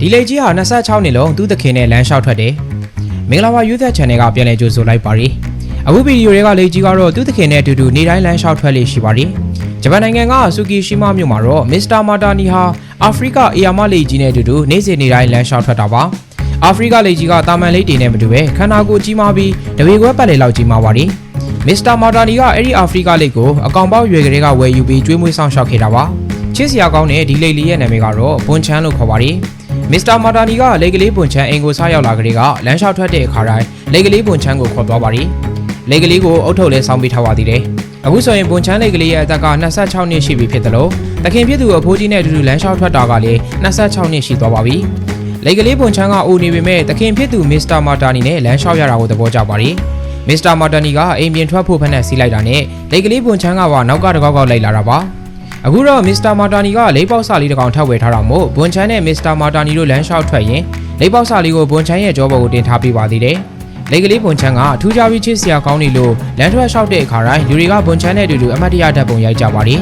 ဒီလေကြီးဟာ26နှစ်လုံးသူ့သခင်နဲ့လမ်းလျှောက်ထွက်တယ်မင်္ဂလာပါ YouTube Channel ကပြန်လည်ကြိုဆိုလိုက်ပါရီအခုဗီဒီယိုတွေကလေကြီးကတော့သူ့သခင်နဲ့အတူတူနေတိုင်းလမ်းလျှောက်ထွက်လေးရှိပါရီဂျပန်နိုင်ငံကဆူကီရှိမမြို့မှာတော့မစ္စတာမာတာနီဟာအာဖရိကအေယာမလေကြီးနဲ့အတူတူနေ့စဉ်နေ့တိုင်းလမ်းလျှောက်ထွက်တာပါအာဖရိကလေကြီးကတာမန်လေးတွေနဲ့မတူပဲခန္ဓာကိုယ်ကြီးမားပြီးတပေခွဲပတ်လေလောက်ကြီးမားပါရီမစ္စတာမာတာနီကအဲ့ဒီအာဖရိကလိတ်ကိုအကောင်ပေါက်ရွယ်ကလေးကဝယ်ယူပြီးကျွေးမွေးဆောင်ရှောက်ခဲ့တာပါချစ်စရာကောင်းတဲ့ဒီလိတ်လေးရဲ့နာမည်ကတော့ဘွန်ချန်လို့ခေါ်ပါတယ် မစ္စတာမာတာနီကလေကလေးဘွန်ချန်အိမ်ကိုစားရောက်လာကလေးကလမ်းလျှောက်ထွက်တဲ့အခါတိုင်းလေကလေးဘွန်ချန်ကိုခေါ်သွားပါတယ်လေကလေးကိုအုတ်ထုတ်လဲဆောင်းပေးထားပါသေးတယ်အခုဆိုရင်ဘွန်ချန်လေကလေးရဲ့အသက်က26နှစ်ရှိပြီဖြစ်တယ်လို့တခင်ဖြစ်သူအဖိုးကြီးနဲ့အတူတူလမ်းလျှောက်ထွက်တာကလည်း26နှစ်ရှိသွားပါပြီလေကလေးဘွန်ချန်ကအိုနေပေမဲ့တခင်ဖြစ်သူမစ္စတာမာတာနီနဲ့လမ်းလျှောက်ရတာကိုသဘောကျပါတယ်မစ္စတာမာတာနီကအိမ်ပြင်ထွက်ဖို့ဖက်နဲ့စီးလိုက်တာနဲ့လေကလေးဘွန်ချန်ကပါနောက်ကတကောက်ကောက်လိုက်လာတာပါ အခုတော့မစ္စတာမာတာနီကလေးပေါက်စာလေးတစ်ကောင်ထပ်ဝယ်ထားတာမို့ဘွန်ချန်နဲ့မစ္စတာမာတာနီတို့လမ်းလျှောက်ထွက်ရင်လေးပေါက်စာလေးကိုဘွန်ချန်ရဲ့ကြောပေါ်ကိုတင်ထားပေးပါသေးတယ်လေကလေးဘွန်ချန်ကထူးခြားပြီးချစ်စရာကောင်းနေလို့လမ်းထွက်လျှောက်တဲ့အခါတိုင်းလူတွေကဘွန်ချန်နဲ့အတူတူအမတ်တရဓာတ်ပုံရိုက်ကြပါတယ်